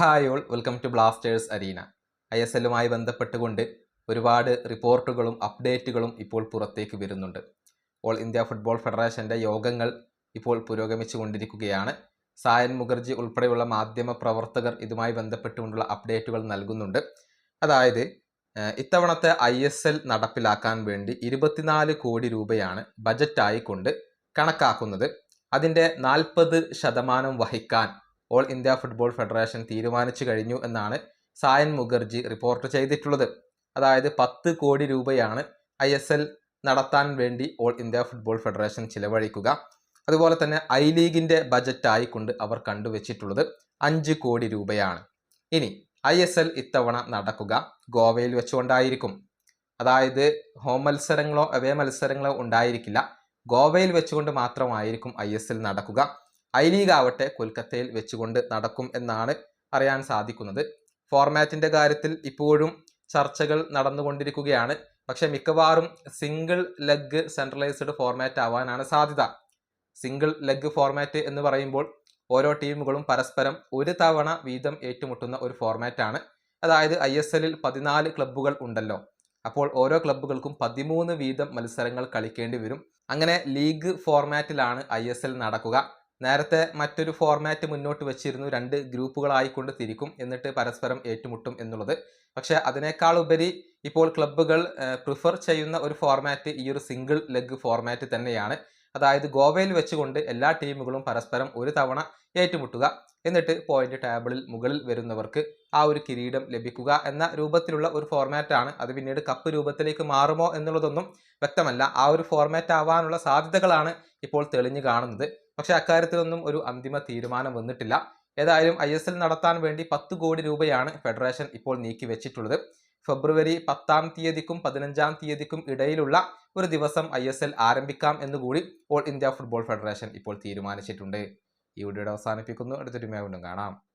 Hi all welcome to Blasters arena. I S എല്ലുമായി ബന്ധപ്പെട്ടുകൊണ്ട് ഒരുപാട് റിപ്പോർട്ടുകളും അപ്ഡേറ്റുകളും ഇപ്പോൾ പുറത്തേക്ക് വരുന്നുണ്ട്. ഓൾ ഇന്ത്യ ഫുട്ബോൾ ഫെഡറേഷന്റെ യോഗങ്ങൾ ഇപ്പോൾ പുരോഗമിച്ചു കൊണ്ടിരിക്കുകയാണ് സായൻ മുഖർജി ഉൾപ്പെടെയുള്ള മാധ്യമ പ്രവർത്തകർ ഇതുമായി ബന്ധപ്പെട്ടുകൊണ്ടുള്ള അപ്ഡേറ്റുകൾ നൽകുന്നുണ്ട്. അതായത് ഇത്തവണത്തെ ഐ എസ് എൽ നടപ്പിലാക്കാൻ വേണ്ടി ഇരുപത്തിനാല് കോടി രൂപയാണ് ബജറ്റായിക്കൊണ്ട് കണക്കാക്കുന്നത്. അതിന്റെ നാൽപ്പത് ശതമാനം വഹിക്കാൻ ഓൾ ഇന്ത്യ ഫുട്ബോൾ ഫെഡറേഷൻ തീരുമാനിച്ചു കഴിഞ്ഞു എന്നാണ് സായൻ മുഖർജി റിപ്പോർട്ട് ചെയ്തിട്ടുള്ളത്. അതായത് പത്ത് കോടി രൂപയാണ് ഐ എസ് എൽ നടത്താൻ വേണ്ടി ഓൾ ഇന്ത്യ ഫുട്ബോൾ ഫെഡറേഷൻ ചിലവഴിക്കുക. അതുപോലെ തന്നെ ഐ ലീഗിന്റെ ബജറ്റായിക്കൊണ്ട് അവർ കണ്ടുവച്ചിട്ടുള്ളത് അഞ്ച് കോടി രൂപയാണ്. ഇനി ഐ എസ് എൽ ഇത്തവണ നടക്കുക ഗോവയിൽ വെച്ചുകൊണ്ടായിരിക്കും. അതായത് ഹോം മത്സരങ്ങളോ അവേ മത്സരങ്ങളോ ഉണ്ടായിരിക്കില്ല. ഗോവയിൽ വെച്ചുകൊണ്ട് മാത്രമായിരിക്കും ഐ എസ് എൽ നടക്കുക. ഐ ലീഗ് ആവട്ടെ കൊൽക്കത്തയിൽ വെച്ചുകൊണ്ട് നടക്കും എന്നാണ് അറിയാൻ സാധിക്കുന്നത്. ഫോർമാറ്റിന്റെ കാര്യത്തിൽ ഇപ്പോഴും ചർച്ചകൾ നടന്നുകൊണ്ടിരിക്കുകയാണ്. പക്ഷെ മിക്കവാറും സിംഗിൾ ലെഗ് സെൻട്രലൈസ്ഡ് ഫോർമാറ്റ് ആവാനാണ് സാധ്യത. സിംഗിൾ ലെഗ് ഫോർമാറ്റ് എന്ന് പറയുമ്പോൾ ഓരോ ടീമുകളും പരസ്പരം ഒരു തവണ വീതം ഏറ്റുമുട്ടുന്ന ഒരു ഫോർമാറ്റാണ് അതായത് ഐ എസ് എല്ലിൽ പതിനാല് ക്ലബ്ബുകൾ ഉണ്ടല്ലോ. അപ്പോൾ ഓരോ ക്ലബ്ബുകൾക്കും പതിമൂന്ന് വീതം മത്സരങ്ങൾ കളിക്കേണ്ടി വരും. അങ്ങനെ ലീഗ് ഫോർമാറ്റിലാണ് ഐ നടക്കുക. നേരത്തെ മറ്റൊരു ഫോർമാറ്റ് മുന്നോട്ട് വെച്ചിരുന്നു. രണ്ട് ഗ്രൂപ്പുകളായിക്കൊണ്ട് തിരിക്കും. എന്നിട്ട് പരസ്പരം ഏറ്റുമുട്ടും എന്നുള്ളത്. പക്ഷേ അതിനേക്കാൾ ഉപരി ഇപ്പോൾ ക്ലബ്ബുകൾ പ്രിഫർ ചെയ്യുന്ന ഒരു ഫോർമാറ്റ് ഈ ഒരു സിംഗിൾ ലെഗ് ഫോർമാറ്റ് തന്നെയാണ്. അതായത് ഗോവയിൽ വെച്ചുകൊണ്ട് എല്ലാ ടീമുകളും പരസ്പരം ഒരു തവണ ഏറ്റുമുട്ടുക. എന്നിട്ട് പോയിന്റ് ടേബിളിൽ മുകളിൽ വരുന്നവർക്ക് ആ ഒരു കിരീടം ലഭിക്കുക എന്ന രൂപത്തിലുള്ള ഒരു ഫോർമാറ്റാണ് അത് പിന്നീട് കപ്പ് രൂപത്തിലേക്ക് മാറുമോ എന്നുള്ളതൊന്നും വ്യക്തമല്ല. ആ ഒരു ഫോർമാറ്റ് ആവാനുള്ള സാധ്യതകളാണ് ഇപ്പോൾ തെളിഞ്ഞു കാണുന്നത്. പക്ഷെ അക്കാര്യത്തിലൊന്നും ഒരു അന്തിമ തീരുമാനം വന്നിട്ടില്ല. ഏതായാലും ഐ എസ് എൽ നടത്താൻ വേണ്ടി പത്ത് കോടി രൂപയാണ് ഫെഡറേഷൻ ഇപ്പോൾ നീക്കി വെച്ചിട്ടുള്ളത്. ഫെബ്രുവരി പത്താം തീയതിക്കും പതിനഞ്ചാം തീയതിക്കും ഇടയിലുള്ള ഒരു ദിവസം ഐ എസ് എൽ ആരംഭിക്കാം എന്നുകൂടി ഓൾ ഇന്ത്യ ഫുട്ബോൾ ഫെഡറേഷൻ ഇപ്പോൾ തീരുമാനിച്ചിട്ടുണ്ട്. ഈ വീഡിയോയുടെ അവസാനിപ്പിക്കുന്നു. അടുത്തൊരു വീണ്ടും കാണാം.